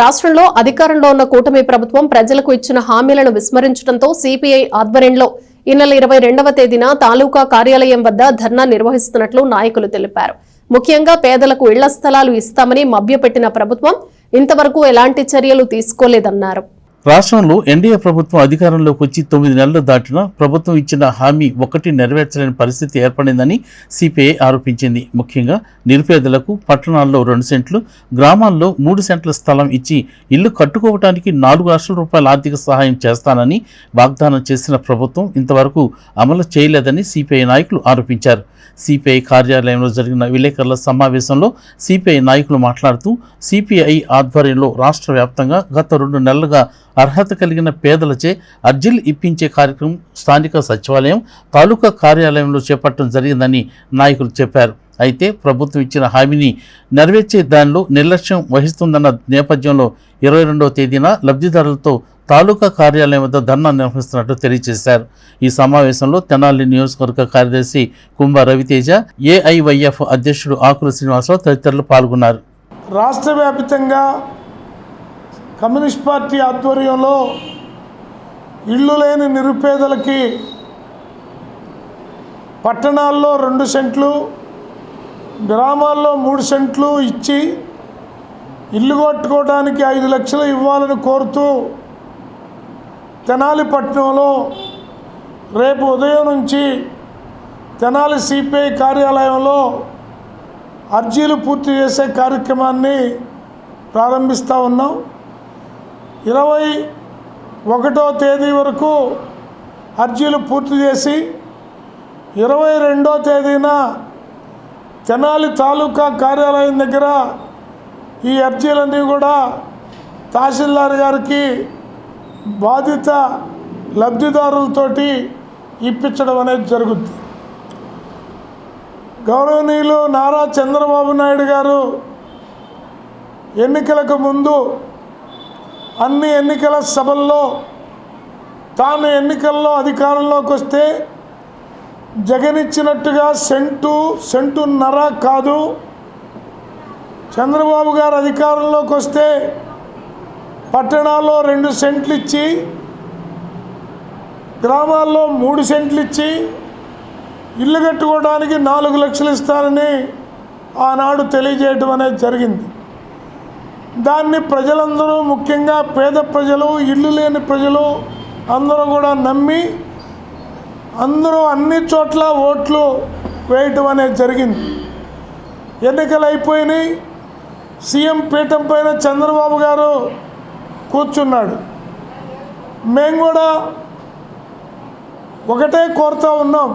రాష్ట్రంలో అధికారంలో ఉన్న కూటమి ప్రభుత్వం ప్రజలకు ఇచ్చిన హామీలను విస్మరించడంతో సిపిఐ ఆధ్వర్యంలో ఈ నెల ఇరవై రెండవ తేదీన తాలూకా కార్యాలయం వద్ద ధర్నా నిర్వహిస్తున్నట్లు నాయకులు తెలిపారు. ముఖ్యంగా పేదలకు ఇళ్ళ స్థలాలు ఇస్తామని మభ్యపెట్టిన ప్రభుత్వం ఇంతవరకు ఎలాంటి చర్యలు తీసుకోలేదన్నారు. రాష్ట్రంలో ఎన్డీఏ ప్రభుత్వం అధికారంలోకి వచ్చి తొమ్మిది నెలలు దాటినా ప్రభుత్వం ఇచ్చిన హామీ ఒకటి నెరవేర్చలేని పరిస్థితి ఏర్పడిందని సిపిఐ ఆరోపించింది. ముఖ్యంగా నిరుపేదలకు పట్టణాల్లో రెండు సెంట్లు గ్రామాల్లో మూడు సెంట్ల స్థలం ఇచ్చి ఇల్లు కట్టుకోవటానికి నాలుగు లక్షల రూపాయల ఆర్థిక సహాయం చేస్తానని వాగ్దానం చేసిన ప్రభుత్వం ఇంతవరకు అమలు చేయలేదని సిపిఐ నాయకులు ఆరోపించారు. సిపిఐ కార్యాలయంలో జరిగిన విలేకరుల సమావేశంలో సిపిఐ నాయకులు మాట్లాడుతూ సిపిఐ ఆధ్వర్యంలో రాష్ట్ర వ్యాప్తంగా గత రెండు నెలలుగా అర్హత కలిగిన పేదలచే అర్జీలు ఇప్పించే కార్యక్రమం స్థానిక సచివాలయం తాలూకా కార్యాలయంలో చేపట్టడం జరిగిందని నాయకులు చెప్పారు. అయితే ప్రభుత్వం ఇచ్చిన హామీని నెరవేర్చే దానిలో నిర్లక్ష్యం వహిస్తుందన్న నేపథ్యంలో ఇరవై రెండవ తేదీన లబ్ధిదారులతో తాలూకా కార్యాలయం వద్ద ధర్నా నిర్వహిస్తున్నట్టు తెలియజేశారు. ఈ సమావేశంలో తెనాలి నియోజకవర్గ కార్యదర్శి కుంభ రవితేజ ఏఐవైఎఫ్ అధ్యక్షుడు ఆకుల శ్రీనివాసరావు తదితరులు పాల్గొన్నారు. రాష్ట్ర వ్యాప్తంగా కమ్యూనిస్ట్ పార్టీ ఆధ్వర్యంలో ఇళ్ళు లేని నిరుపేదలకి పట్టణాల్లో రెండు సెంట్లు గ్రామాల్లో మూడు సెంట్లు ఇచ్చి ఇల్లు కట్టుకోవడానికి ఐదు లక్షలు ఇవ్వాలని కోరుతూ తెనాలి పట్టణంలో రేపు ఉదయం నుంచి తెనాలి సిపిఐ కార్యాలయంలో అర్జీలు పూర్తి చేసే కార్యక్రమాన్ని ప్రారంభిస్తూ ఉన్నాం. ఇరవై ఒకటో తేదీ వరకు అర్జీలు పూర్తి చేసి ఇరవై రెండో తేదీన తెనాలి తాలూకా కార్యాలయం దగ్గర ఈ అర్జీలన్నీ కూడా తహసీల్దార్ గారికి బాధిత లబ్ధిదారులతోటి ఇప్పించడం అనేది జరుగుద్ది. గౌరవనీయులు నారా చంద్రబాబు నాయుడు గారు ఎన్నికలకు ముందు అన్ని ఎన్నికల సభల్లో తాను ఎన్నికల్లో అధికారంలోకి వస్తే జగన్ ఇచ్చినట్టుగా సెంటు సెంటున్నర కాదు. చంద్రబాబు గారు అధికారంలోకి వస్తే పట్టణాల్లో రెండు సెంట్లు ఇచ్చి గ్రామాల్లో మూడు సెంట్లు ఇచ్చి ఇల్లు కట్టుకోవడానికి నాలుగు లక్షలు ఇస్తారని ఆనాడు తెలియజేయడం అనేది జరిగింది. దాన్ని ప్రజలందరూ ముఖ్యంగా పేద ప్రజలు ఇల్లు లేని ప్రజలు అందరూ కూడా నమ్మి అందరూ అన్ని చోట్ల ఓట్లు వేయటం అనేది జరిగింది. ఎన్నికలు అయిపోయినాయి సీఎం పీఠం పైన చంద్రబాబు గారు కూర్చున్నాడు. మేము కూడా ఒకటే కోరుతూ ఉన్నాం.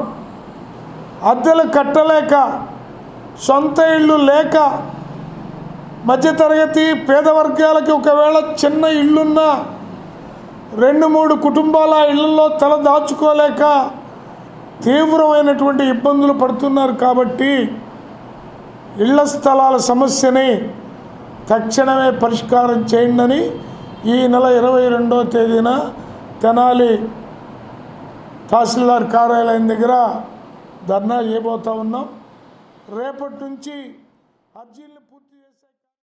అద్దెలు కట్టలేక సొంత ఇళ్ళు లేక మధ్యతరగతి పేద వర్గాలకి ఒకవేళ చిన్న ఇల్లున్న రెండు మూడు కుటుంబాల ఇళ్ళలో తల దాచుకోలేక తీవ్రమైనటువంటి ఇబ్బందులు పడుతున్నారు కాబట్టి ఇళ్ళ స్థలాల సమస్యని తక్షణమే పరిష్కారం చేయండి ఈ నెల ఇరవై రెండో తేదీన తెనాలి తహసీల్దార్ కార్యాలయం దగ్గర ధర్నా చేయబోతా ఉన్నాం. రేపటి నుంచి అర్జీలు